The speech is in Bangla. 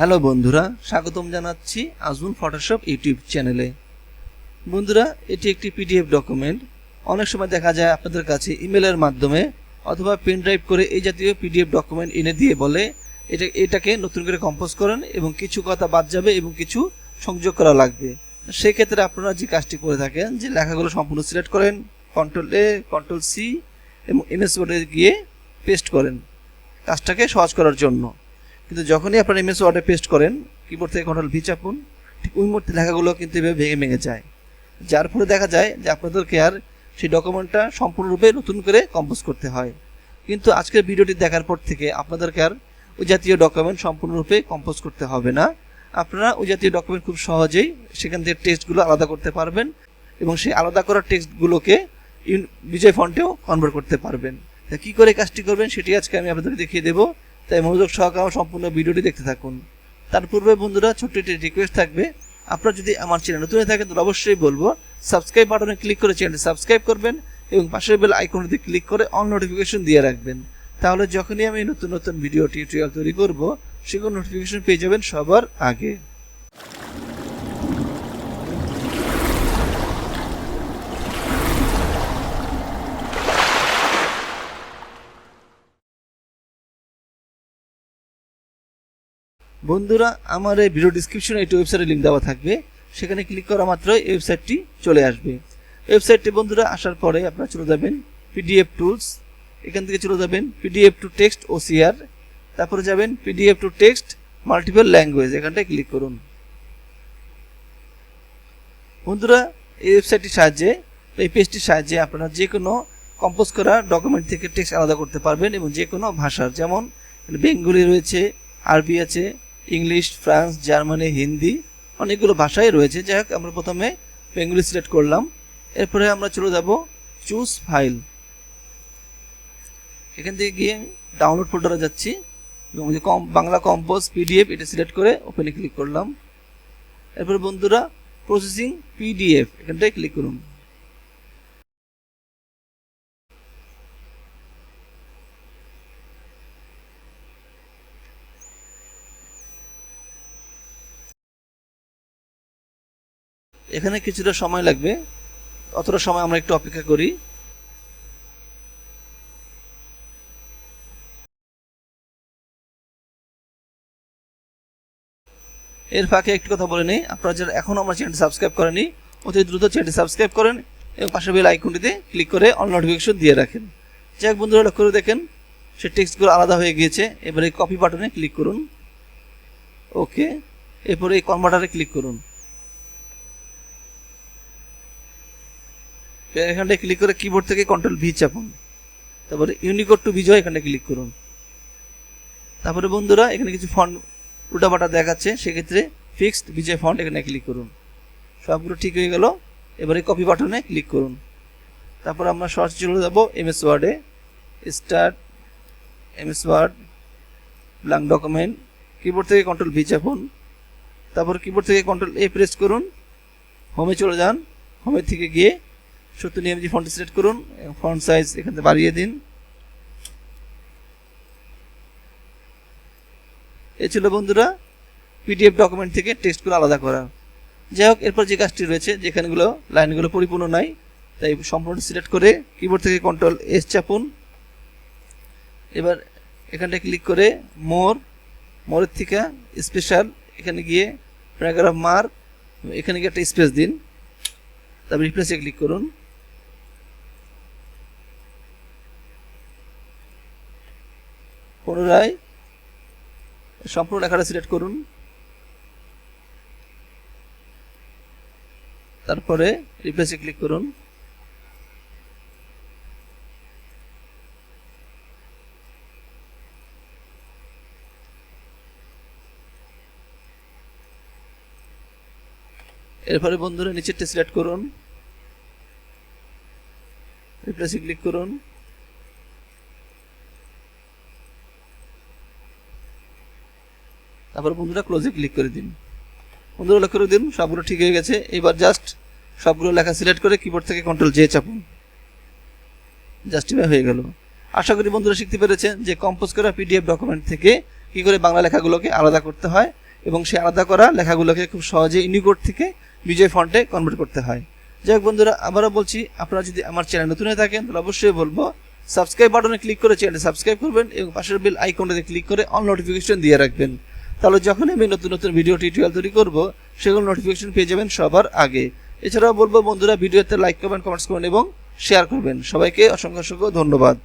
হ্যালো বন্ধুরা, স্বাগতম জানাচ্ছি আজমুল ফটোশপ ইউটিউব চ্যানেলে। বন্ধুরা, এটি একটি পিডিএফ ডকুমেন্ট অনেক সময় দেখা যায় আপনাদের কাছে ইমেলের মাধ্যমে অথবা পেন ড্রাইভ করে এই জাতীয় পিডিএফ ডকুমেন্ট এনে দিয়ে বলে, এটা, এটাকে নতুন করে কম্পোজ করেন এবং কিছু কথা বাদ যাবে এবং কিছু সংযোগ করা লাগবে। সেক্ষেত্রে আপনারা যে কাজটি করে থাকেন, যে লেখাগুলো সম্পূর্ণ সিলেক্ট করেন কন্ট্রোল এ কন্ট্রোল সি এবং এমএস ওয়ার্ডে গিয়ে পেস্ট করেন। কাজটাকে সহজ করার জন্য। কিন্তু যখনই আপনারা এমএস ওয়ার্ডে পেস্ট করেন কিবোর্ড থেকে কন্ট্রোল ভি চাপুন, ঠিক ওই মুহূর্তে লেখাগুলো কিন্তু এভাবে ভেঙে ভেঙে যায়। যার ফলে দেখা যায় যে আপনাদেরকে আর সেই ডকুমেন্টটা সম্পূর্ণরূপে নতুন করে কম্পোজ করতে হয়। কিন্তু আজকের ভিডিওটি দেখার পর থেকে আপনাদেরকে আর ওই জাতীয় ডকুমেন্ট সম্পূর্ণরূপে কম্পোজ করতে হবে না। আপনারা ওই জাতীয় ডকুমেন্ট খুব সহজেই সেখান থেকে টেক্সটগুলো আলাদা করতে পারবেন এবং সেই আলাদা করা টেক্সটগুলোকে বিজয় ফন্টেও কনভার্ট করতে পারবেন। তা কী করে কাজটি করবেন সেটি আজকে আমি আপনাদেরকে দেখিয়ে দেবো। তাই মনোযোগ সহকারে সম্পূর্ণ ভিডিওটি দেখতে থাকুন। তার পূর্বে বন্ধুরা ছোট্ট একটি রিকোয়েস্ট থাকবে। আপনারা যদি আমার চ্যানেল নতুন থাকেন, তাহলে অবশ্যই বলব সাবস্ক্রাইব বাটনে ক্লিক করে চ্যানেলটি সাবস্ক্রাইব করবেন এবং পাশের বেল আইকনটিতে ক্লিক করে অন নোটিফিকেশন দিয়ে রাখবেন। তাহলে যখনই আমি নতুন নতুন ভিডিও টিউটোরিয়াল তৈরি করব, সেগুলো নোটিফিকেশন পেয়ে যাবেন সবার আগে। বন্ধুরা, আমার এই ভিডিও ডিসক্রিপশনে একটি ওয়েবসাইটের লিঙ্ক দেওয়া থাকবে। সেখানে ক্লিক করা মাত্রই ওয়েবসাইটটি চলে আসবে। ওয়েবসাইটটি বন্ধুরা, আসার পরে আপনারা চলে যাবেন পিডিএফ টুলস এখান থেকে চলে যাবেন পিডিএফ টু টেক্সট ওসিআর তারপরে যাবেন PDF to text multiple language এখানটায় ক্লিক করুন। বন্ধুরা, এই ওয়েবসাইটটির সাহায্যে, এই পেজটির সাহায্যে আপনারা যে কোনো কম্পোজ করা ডকুমেন্ট থেকে টেক্সট আলাদা করতে পারবেন এবং যে কোনো ভাষার, যেমন বেঙ্গলি রয়েছে আরবি আছে ইংলিশ, ফ্রান্স, জার্মানি, হিন্দি অনেকগুলো ভাষাই রয়েছে। যাই হোক, আমরা প্রথমে বেঙ্গলি সিলেক্ট করলাম। এরপরে আমরা চলে যাব চুজ ফাইল এখান থেকে গিয়ে ডাউনলোড ফোল্ডারে যাচ্ছি এবং যে কম বাংলা কম্পোজ পিডিএফ এটা সিলেক্ট করে ওপেনে ক্লিক করলাম। এরপরে বন্ধুরা প্রসেসিং পিডিএফ এখানটায় ক্লিক করুন। এখানে কিছুটা সময় লাগবে। অতটা সময় আমরা একটু অপেক্ষা করি। এর ফাঁকে একটি কথা বলে নিই। আপনারা যারা এখনও আমার চ্যানেলটি সাবস্ক্রাইব করেনি অতি দ্রুত চ্যানেলটি সাবস্ক্রাইব করেন এবং পাশের বেল আইকনটিতে ক্লিক করে অল নোটিফিকেশন দিয়ে রাখেন। যাক বন্ধুরা, লক্ষ্য করে দেখেন, সে টেক্সটগুলো আলাদা হয়ে গিয়েছে। এবারে কপি বাটনে ক্লিক করুন। ওকে, এরপরে এই কনভার্টারে ক্লিক করুন। এখানটায় ক্লিক করে কিবোর্ড থেকে কন্ট্রোল ভি চাপুন। তারপরে ইউনিকোড টু বিজয় এখানটা ক্লিক করুন। তারপরে বন্ধুরা, এখানে কিছু ফন্ট উল্টাপাটা দেখাচ্ছে, সেক্ষেত্রে ফিক্সড বিজয় ফন্ট এখানে ক্লিক করুন। সবগুলো ঠিক হয়ে গেল। এবারে কপি বাটনে ক্লিক করুন। তারপর আমরা সরাসরি চলে যাব এমএস ওয়ার্ডে start MS Word blank document keyboard থেকে কন্ট্রোল ভি চাপুন। তারপর কিবোর্ড থেকে কন্ট্রোল এ প্রেস করুন। হোমে চলে যান। হোমের থেকে গিয়ে সত্তর নিয়ম ফন্ট সিলেক্ট করুন ফন্ট সাইজ এখান থেকে বাড়িয়ে দিন। এ ছিল বন্ধুরা পিডিএফ ডকুমেন্ট থেকে টেক্সটগুলো আলাদা করা। যাই হোক, এরপর যে কাজটি রয়েছে, যেখানেগুলো লাইনগুলো পরিপূর্ণ নাই, তাই সম্পূর্ণ সিলেক্ট করে কিবোর্ড থেকে কন্ট্রোল এস চাপুন। এবার এখানটায় ক্লিক করে মোর মোরের থেকে স্পেশাল এখানে গিয়ে প্যারাগ্রাফ মার এখানে গিয়ে একটা স্পেস দিন। তারপর রিপ্লেসে ক্লিক করুন। পুনরায় সম্পূর্ণ লেখাটা সিলেক্ট করুন। তারপরে রিপ্লেসে ক্লিক করুন। এরপরে বন্ধুরা নিচেরটা সিলেক্ট করুন। রিপ্লেসে ক্লিক করুন। তারপর বন্ধুরা ক্লোজে ক্লিক করে দিন। বন্ধুরা লক্ষ্য করে দিন, সবগুলো ঠিক হয়ে গেছে। এবার জাস্ট সবগুলো লেখা সিলেক্ট করে কিবোর্ড থেকে কন্ট্রোল জে চাপুন। জাস্ট জাস্টিফাই হয়ে গেল। আশা করি বন্ধুরা শিখতে পেরেছেন যে কম্পোজ করা পিডিএফ ডকুমেন্ট থেকে কী করে বাংলা লেখাগুলোকে আলাদা করতে হয় এবং সে আলাদা করা লেখাগুলোকে খুব সহজে ইউনিকোড থেকে বিজয় ফন্টে কনভার্ট করতে হয়। যাই হোক বন্ধুরা, আবারও বলছি, আপনারা যদি আমার চ্যানেল নতুন হয়ে থাকেন, তাহলে অবশ্যই বলব সাবস্ক্রাইব বাটনে ক্লিক করে চ্যানেলটি সাবস্ক্রাইব করবেন এবং পাশের বেল আইকনটাতে ক্লিক করে অল নোটিফিকেশন দিয়ে রাখবেন। তাহলে যখন আমি নতুন নতুন ভিডিও টিউটোরিয়াল তৈরি করব, সেগুলো নোটিফিকেশন পেয়ে যাবেন সবার আগে। এছাড়াও বলব বন্ধুরা ভিডিওতে লাইক করবেন কমেন্টস করবেন এবং শেয়ার করবেন। সবাইকে অসংখ্য অসংখ্য ধন্যবাদ।